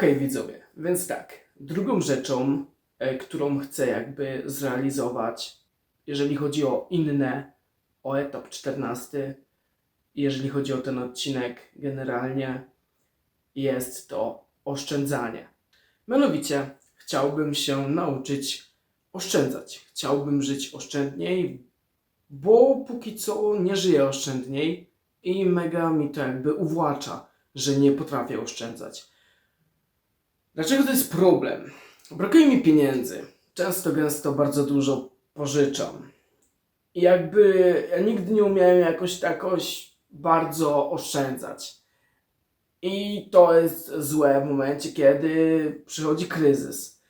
Okej, widzowie, więc tak. Drugą rzeczą, e, którą chcę jakby zrealizować, jeżeli chodzi o inne, o etap 14, i jeżeli chodzi o ten odcinek generalnie, jest to oszczędzanie. Mianowicie, chciałbym się nauczyć oszczędzać. Chciałbym żyć oszczędniej, bo póki co nie żyję oszczędniej i mega mi to jakby uwłacza, że nie potrafię oszczędzać. Dlaczego to jest problem? Brakuje mi pieniędzy. Często, gęsto bardzo dużo pożyczam. I jakby ja nigdy nie umiałem jakoś takoś bardzo oszczędzać. I to jest złe w momencie, kiedy przychodzi kryzys.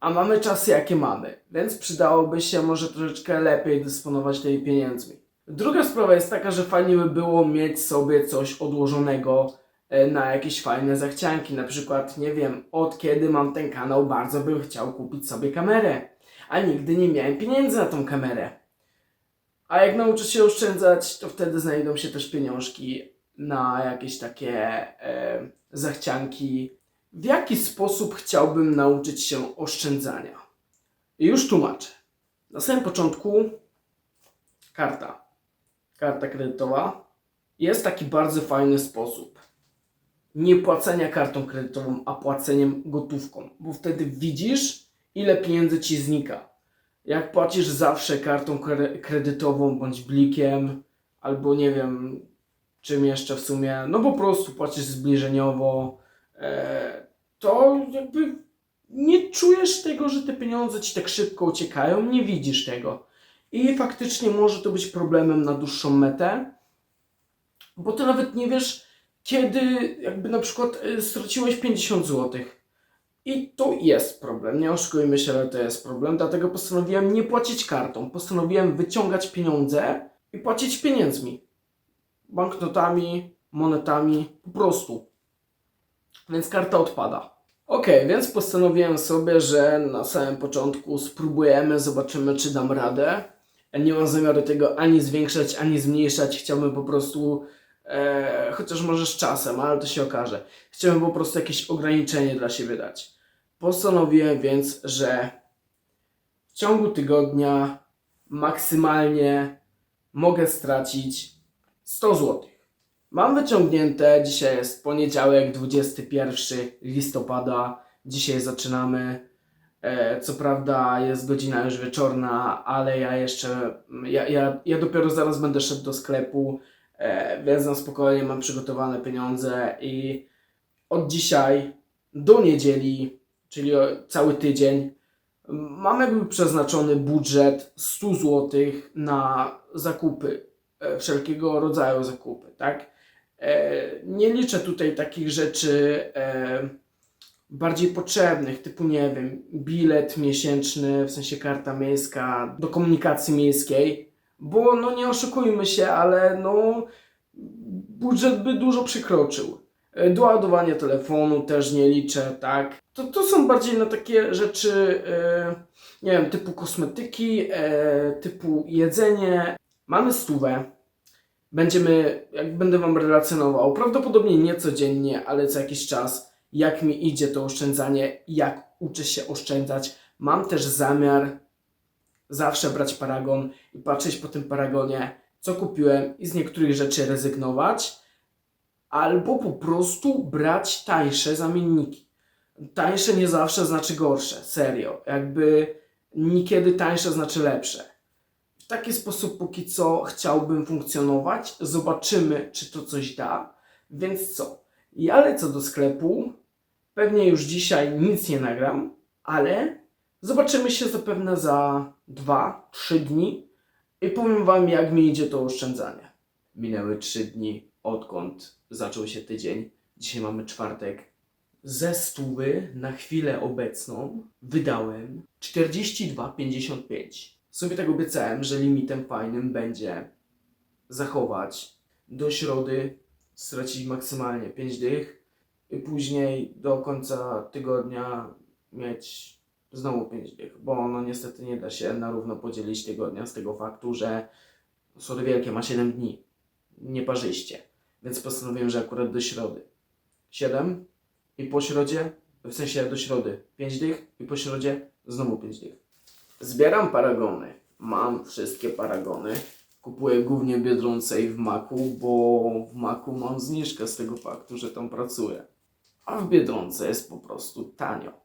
A mamy czasy, jakie mamy, więc przydałoby się może troszeczkę lepiej dysponować tymi pieniędzmi. Druga sprawa jest taka, że fajnie by było mieć sobie coś odłożonego na jakieś fajne zachcianki. Na przykład, nie wiem, od kiedy mam ten kanał, bardzo bym chciał kupić sobie kamerę, a nigdy nie miałem pieniędzy na tą kamerę. A jak nauczę się oszczędzać, to wtedy znajdą się też pieniążki na jakieś takie e, zachcianki. W jaki sposób chciałbym nauczyć się oszczędzania? Już tłumaczę. Na samym początku karta. Karta kredytowa jest taki bardzo fajny sposób nie płacenia kartą kredytową, a płaceniem gotówką, bo wtedy widzisz, ile pieniędzy ci znika. Jak płacisz zawsze kartą kre- kredytową bądź blikiem, albo nie wiem czym jeszcze w sumie, no po prostu płacisz zbliżeniowo, e, to jakby nie czujesz tego, że te pieniądze ci tak szybko uciekają, nie widzisz tego. I faktycznie może to być problemem na dłuższą metę, bo ty nawet nie wiesz, kiedy jakby na przykład y, straciłeś 50 zł. I to jest problem, nie oszukujmy się, ale to jest problem, dlatego postanowiłem nie płacić kartą. Postanowiłem wyciągać pieniądze i płacić pieniędzmi. Banknotami, monetami, po prostu. Więc karta odpada. Ok, więc postanowiłem sobie, że na samym początku spróbujemy, zobaczymy, czy dam radę. Nie mam zamiaru tego ani zwiększać, ani zmniejszać. Chciałbym po prostu, e, chociaż może z czasem, ale to się okaże. Chciałbym po prostu jakieś ograniczenie dla siebie dać. Postanowiłem więc, że w ciągu tygodnia maksymalnie mogę stracić 100 zł. Mam wyciągnięte, dzisiaj jest poniedziałek, 21 listopada. Dzisiaj zaczynamy. E, co prawda jest godzina już wieczorna, ale ja jeszcze, ja, ja, ja dopiero zaraz będę szedł do sklepu, więc na spokojnie mam przygotowane pieniądze i od dzisiaj do niedzieli, czyli cały tydzień, mam jakby przeznaczony budżet 100 zł na zakupy, e, wszelkiego rodzaju zakupy, tak? E, nie liczę tutaj takich rzeczy e, bardziej potrzebnych, typu nie wiem, bilet miesięczny, w sensie karta miejska do komunikacji miejskiej, bo no nie oszukujmy się, ale no budżet by dużo przekroczył. E, Doładowanie telefonu też nie liczę, tak? To, to są bardziej na takie rzeczy, e, nie wiem, typu kosmetyki, e, typu jedzenie. Mamy stówę, będziemy, jak będę Wam relacjonował, prawdopodobnie nie codziennie, ale co jakiś czas, jak mi idzie to oszczędzanie, jak uczę się oszczędzać. Mam też zamiar zawsze brać paragon i patrzeć po tym paragonie, co kupiłem i z niektórych rzeczy rezygnować, albo po prostu brać tańsze zamienniki. Tańsze nie zawsze znaczy gorsze, serio. Jakby niekiedy tańsze znaczy lepsze. W taki sposób póki co chciałbym funkcjonować. Zobaczymy, czy to coś da. Więc co? Ja lecę do sklepu. Pewnie już dzisiaj nic nie nagram, ale zobaczymy się zapewne za 2-3 dni i powiem Wam, jak mi idzie to oszczędzanie. Minęły 3 dni, odkąd zaczął się tydzień. Dzisiaj mamy czwartek. Ze stówy na chwilę obecną wydałem 42,55. Sobie tak obiecałem, że limitem fajnym będzie zachować do środy, stracić maksymalnie 5 dych i później do końca tygodnia mieć znowu 5 dych, bo no niestety nie da się na równo podzielić tygodnia z tego faktu, że Sody Wielkie ma 7 dni, nieparzyście, więc postanowiłem, że akurat do środy 7 i po środzie w sensie do środy 5 dych i po środzie znowu 5 dych. Zbieram paragony. Mam wszystkie paragony. Kupuję głównie Biedronce w Maku, bo w Maku mam zniżkę z tego faktu, że tam pracuję. A w Biedronce jest po prostu tanio.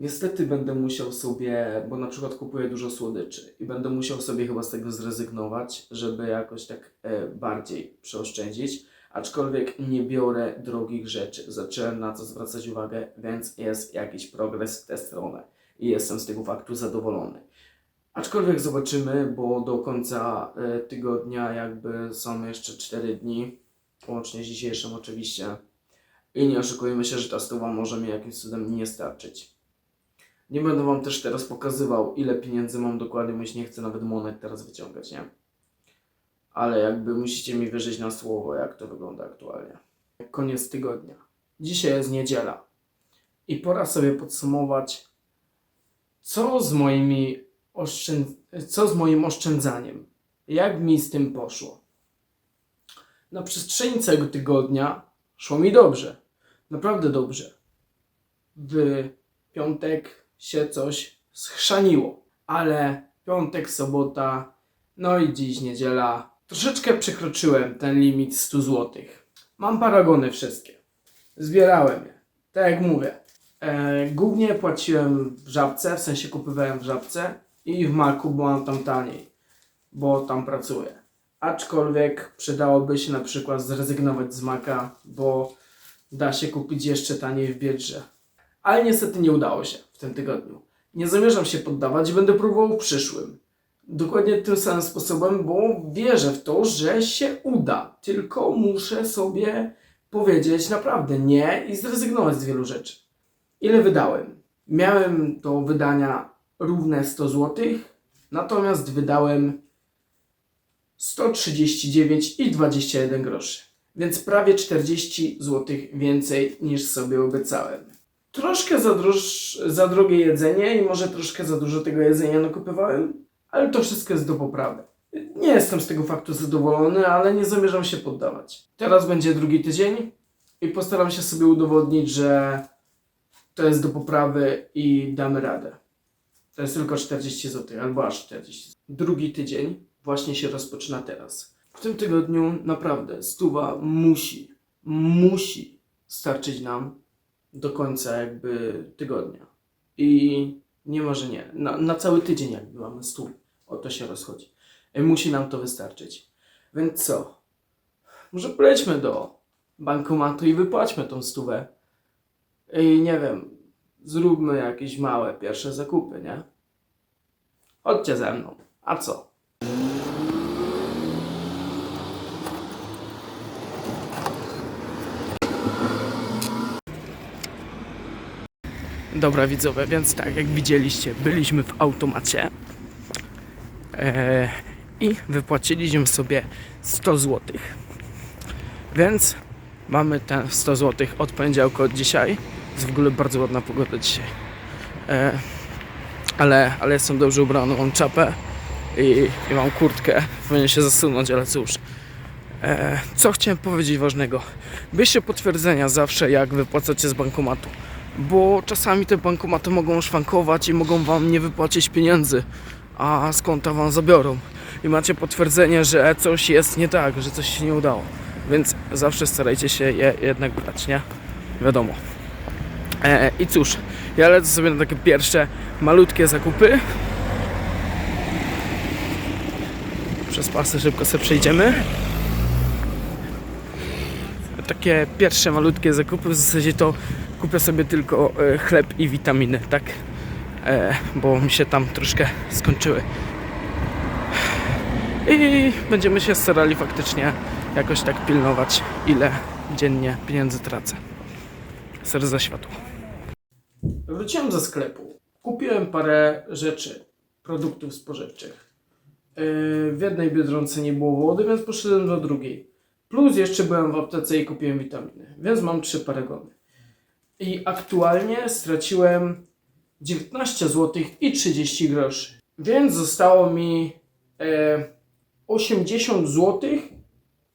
Niestety będę musiał sobie, bo na przykład kupuję dużo słodyczy i będę musiał sobie chyba z tego zrezygnować, żeby jakoś tak e, bardziej przeoszczędzić. Aczkolwiek nie biorę drogich rzeczy. Zacząłem na to zwracać uwagę, więc jest jakiś progres w tę stronę i jestem z tego faktu zadowolony. Aczkolwiek zobaczymy, bo do końca e, tygodnia jakby są jeszcze 4 dni, łącznie z dzisiejszym oczywiście. I nie oszukujmy się, że ta stowa może mi jakimś cudem nie starczyć. Nie będę Wam też teraz pokazywał, ile pieniędzy mam dokładnie, bo nie chcę nawet monet teraz wyciągać, nie? Ale jakby musicie mi wierzyć na słowo, jak to wygląda aktualnie. Koniec tygodnia. Dzisiaj jest niedziela. I pora sobie podsumować, co z moimi oszczęd... co z moim oszczędzaniem. Jak mi z tym poszło. Na przestrzeni całego tygodnia szło mi dobrze. Naprawdę dobrze. W piątek się coś schrzaniło, ale piątek, sobota, no i dziś niedziela. Troszeczkę przekroczyłem ten limit 100 zł. Mam paragony wszystkie. Zbierałem je. Tak jak mówię. E, głównie płaciłem w żabce, w sensie kupowałem w żabce i w Maku, bo mam tam taniej, bo tam pracuję. Aczkolwiek przydałoby się na przykład zrezygnować z Maka, bo da się kupić jeszcze taniej w Biedrze. Ale niestety nie udało się w tym tygodniu. Nie zamierzam się poddawać będę próbował w przyszłym. Dokładnie tym samym sposobem, bo wierzę w to, że się uda. Tylko muszę sobie powiedzieć naprawdę nie i zrezygnować z wielu rzeczy. Ile wydałem? Miałem do wydania równe 100 zł, natomiast wydałem 139,21 groszy. Więc prawie 40 zł więcej niż sobie obiecałem. Troszkę za, droż, za drogie jedzenie i może troszkę za dużo tego jedzenia nakupywałem, ale to wszystko jest do poprawy. Nie jestem z tego faktu zadowolony, ale nie zamierzam się poddawać. Teraz będzie drugi tydzień i postaram się sobie udowodnić, że to jest do poprawy i damy radę. To jest tylko 40 zł, albo aż 40 zł. Drugi tydzień właśnie się rozpoczyna teraz. W tym tygodniu naprawdę stuwa musi, musi starczyć nam do końca jakby tygodnia. I nie może nie. Na, na cały tydzień jakby mamy stół. O to się rozchodzi. I musi nam to wystarczyć. Więc co? Może polećmy do bankomatu i wypłaćmy tą stówę. I nie wiem, zróbmy jakieś małe pierwsze zakupy, nie? Chodźcie ze mną. A co? Dobra widzowie, więc tak jak widzieliście, byliśmy w automacie e, i wypłaciliśmy sobie 100 zł. Więc mamy ten 100 zł od poniedziałku od dzisiaj. Jest w ogóle bardzo ładna pogoda dzisiaj. E, ale, ale jestem dobrze ubrany, mam czapę i, i mam kurtkę. Powinien się zasunąć, ale cóż. E, co chciałem powiedzieć ważnego? Bierzcie potwierdzenia zawsze, jak wypłacacie z bankomatu. Bo czasami te bankomaty mogą szwankować i mogą wam nie wypłacić pieniędzy, a z konta wam zabiorą. I macie potwierdzenie, że coś jest nie tak, że coś się nie udało. Więc zawsze starajcie się je jednak brać, nie? Wiadomo. E, I cóż, ja lecę sobie na takie pierwsze malutkie zakupy. Przez pasy szybko sobie przejdziemy. Takie pierwsze malutkie zakupy, w zasadzie to kupię sobie tylko e, chleb i witaminy, tak? E, bo mi się tam troszkę skończyły. I będziemy się starali faktycznie jakoś tak pilnować, ile dziennie pieniędzy tracę. Ser za światło. Wróciłem ze sklepu. Kupiłem parę rzeczy, produktów spożywczych. Yy, w jednej biedronce nie było wody, więc poszedłem do drugiej. Plus jeszcze byłem w aptece i kupiłem witaminy, więc mam trzy paragony. I aktualnie straciłem 19 zł i 30 groszy. Więc zostało mi e, 80 zł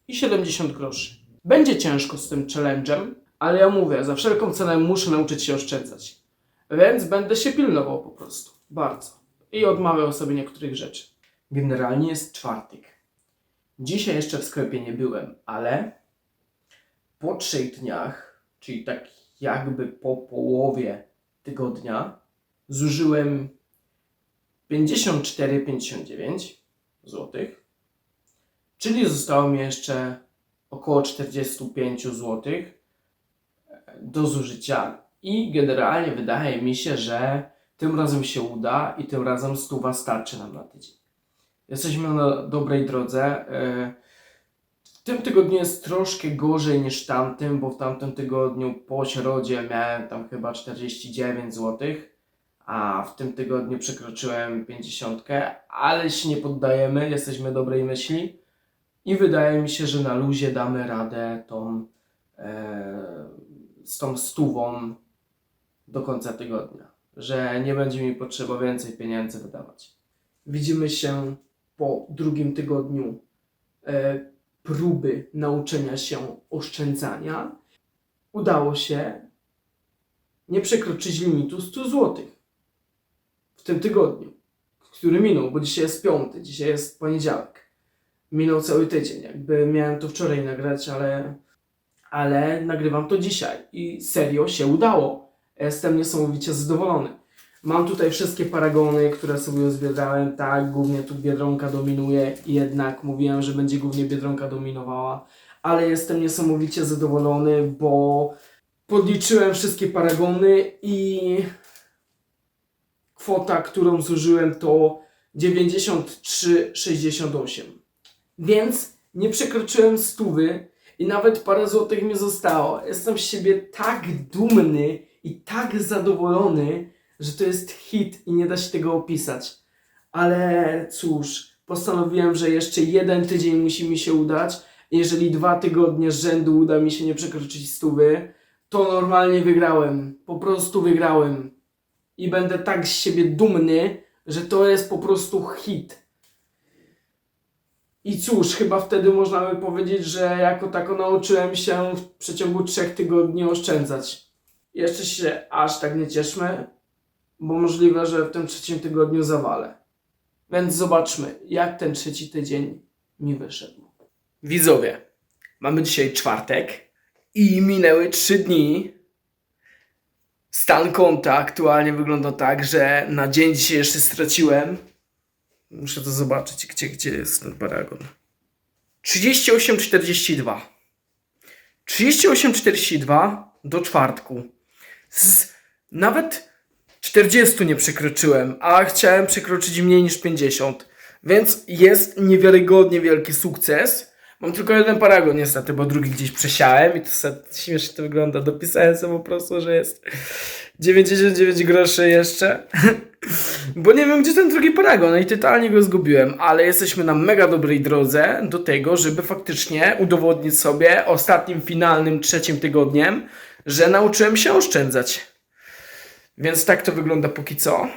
i 70 groszy. Będzie ciężko z tym challenge'em, Ale ja mówię, za wszelką cenę muszę nauczyć się oszczędzać. Więc będę się pilnował po prostu. Bardzo. I odmawiał sobie niektórych rzeczy. Generalnie jest czwartek. Dzisiaj jeszcze w sklepie nie byłem, ale po trzech dniach, czyli tak jakby po połowie tygodnia, zużyłem 54,59 zł, czyli zostało mi jeszcze około 45 zł do zużycia i generalnie wydaje mi się, że tym razem się uda i tym razem stuwa starczy nam na tydzień. Jesteśmy na dobrej drodze. W tym tygodniu jest troszkę gorzej niż tamtym, bo w tamtym tygodniu po środzie miałem tam chyba 49 zł, a w tym tygodniu przekroczyłem 50, ale się nie poddajemy, jesteśmy dobrej myśli i wydaje mi się, że na luzie damy radę tą, e, z tą stówą do końca tygodnia, że nie będzie mi potrzeba więcej pieniędzy wydawać. Widzimy się po drugim tygodniu e, próby nauczenia się oszczędzania. Udało się nie przekroczyć limitu 100 zł w tym tygodniu, który minął, bo dzisiaj jest piąty, dzisiaj jest poniedziałek. Minął cały tydzień, jakby miałem to wczoraj nagrać, ale, ale nagrywam to dzisiaj i serio się udało. Jestem niesamowicie zadowolony. Mam tutaj wszystkie paragony, które sobie zbierałem. Tak, głównie tu Biedronka dominuje. Jednak mówiłem, że będzie głównie Biedronka dominowała. Ale jestem niesamowicie zadowolony, bo podliczyłem wszystkie paragony i kwota, którą zużyłem to 93,68. Więc nie przekroczyłem stówy i nawet parę złotych mi zostało. Jestem z siebie tak dumny i tak zadowolony, że to jest hit i nie da się tego opisać. Ale cóż, postanowiłem, że jeszcze jeden tydzień musi mi się udać. Jeżeli dwa tygodnie z rzędu uda mi się nie przekroczyć stówy, to normalnie wygrałem. Po prostu wygrałem. I będę tak z siebie dumny, że to jest po prostu hit. I cóż, chyba wtedy można by powiedzieć, że jako tako nauczyłem się w przeciągu trzech tygodni oszczędzać. Jeszcze się aż tak nie cieszmy, bo możliwe, że w tym trzecim tygodniu zawalę. Więc zobaczmy, jak ten trzeci tydzień mi wyszedł. Widzowie, mamy dzisiaj czwartek i minęły trzy dni. Stan konta aktualnie wygląda tak, że na dzień dzisiaj jeszcze straciłem. Muszę to zobaczyć, gdzie, gdzie jest ten paragon. 38,42. 38,42 do czwartku. Z, nawet 40 nie przekroczyłem, a chciałem przekroczyć mniej niż 50. Więc jest niewiarygodnie wielki sukces. Mam tylko jeden paragon niestety, bo drugi gdzieś przesiałem i to śmiesznie to wygląda. Dopisałem sobie po prostu, że jest 99 groszy jeszcze. Bo nie wiem, gdzie ten drugi paragon i totalnie go zgubiłem, ale jesteśmy na mega dobrej drodze do tego, żeby faktycznie udowodnić sobie ostatnim, finalnym, trzecim tygodniem, że nauczyłem się oszczędzać. Więc tak to wygląda póki co.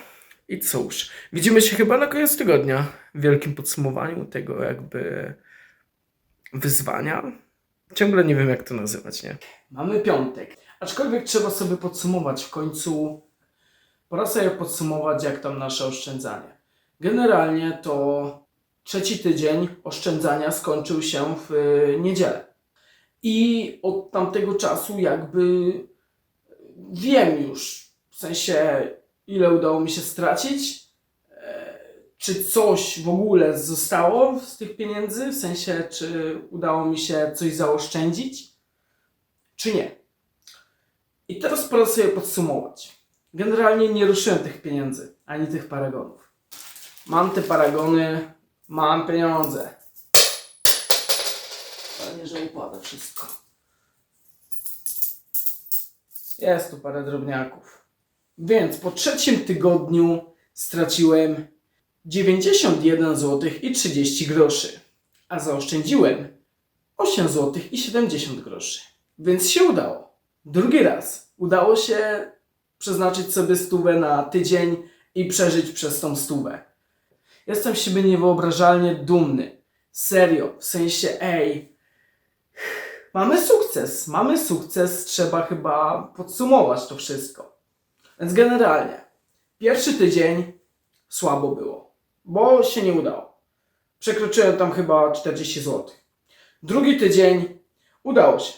I cóż, widzimy się chyba na koniec tygodnia w wielkim podsumowaniu tego jakby wyzwania. Ciągle nie wiem, jak to nazywać, nie? Mamy piątek. Aczkolwiek trzeba sobie podsumować w końcu. Pora sobie podsumować, jak tam nasze oszczędzanie. Generalnie to trzeci tydzień oszczędzania skończył się w y, niedzielę. I od tamtego czasu jakby wiem już, w sensie ile udało mi się stracić, e, czy coś w ogóle zostało z tych pieniędzy, w sensie czy udało mi się coś zaoszczędzić, czy nie. I teraz pora sobie podsumować. Generalnie nie ruszyłem tych pieniędzy, ani tych paragonów. Mam te paragony, mam pieniądze. Fajnie, że upada wszystko. Jest tu parę drobniaków. Więc po trzecim tygodniu straciłem 91 zł i 30 groszy, a zaoszczędziłem 8 zł i 70 groszy. Więc się udało. Drugi raz udało się przeznaczyć sobie stówę na tydzień i przeżyć przez tą stówę. Jestem z siebie niewyobrażalnie dumny. Serio, w sensie, ej, mamy sukces. Mamy sukces, trzeba chyba podsumować to wszystko. Więc generalnie, pierwszy tydzień słabo było, bo się nie udało. Przekroczyłem tam chyba 40 zł. Drugi tydzień udało się.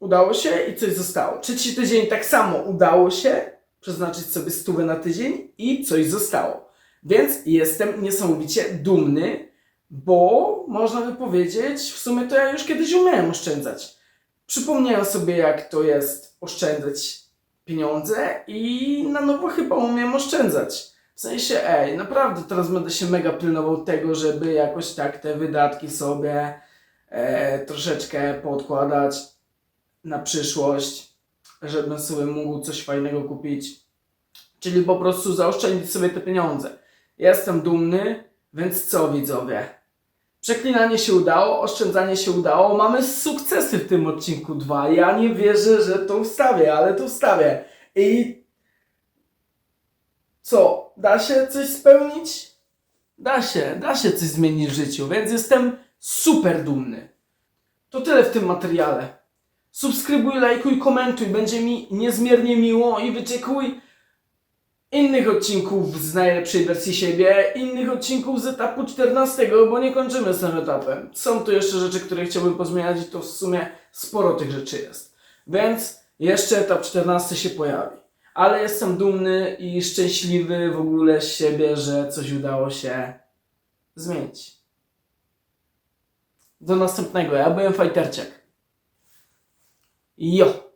Udało się i coś zostało. Trzeci tydzień tak samo udało się przeznaczyć sobie stówę na tydzień i coś zostało. Więc jestem niesamowicie dumny, bo można by powiedzieć, w sumie to ja już kiedyś umiałem oszczędzać. Przypomniałem sobie, jak to jest oszczędzać pieniądze i na nowo chyba umiem oszczędzać. W sensie, ej, naprawdę teraz będę się mega pilnował tego, żeby jakoś tak te wydatki sobie e, troszeczkę podkładać na przyszłość, żebym sobie mógł coś fajnego kupić. Czyli po prostu zaoszczędzić sobie te pieniądze. Jestem dumny, więc co widzowie? Przeklinanie się udało, oszczędzanie się udało. Mamy sukcesy w tym odcinku 2. Ja nie wierzę, że to ustawię, ale to ustawię. I co? Da się coś spełnić? Da się, da się coś zmienić w życiu, więc jestem super dumny. To tyle w tym materiale. Subskrybuj, lajkuj, komentuj, będzie mi niezmiernie miło i wyczekuj innych odcinków z najlepszej wersji siebie, innych odcinków z etapu 14, bo nie kończymy z tym etapem. Są tu jeszcze rzeczy, które chciałbym pozmieniać i to w sumie sporo tych rzeczy jest. Więc jeszcze etap 14 się pojawi. Ale jestem dumny i szczęśliwy w ogóle z siebie, że coś udało się zmienić. Do następnego. Ja byłem Fajterciak. Jo!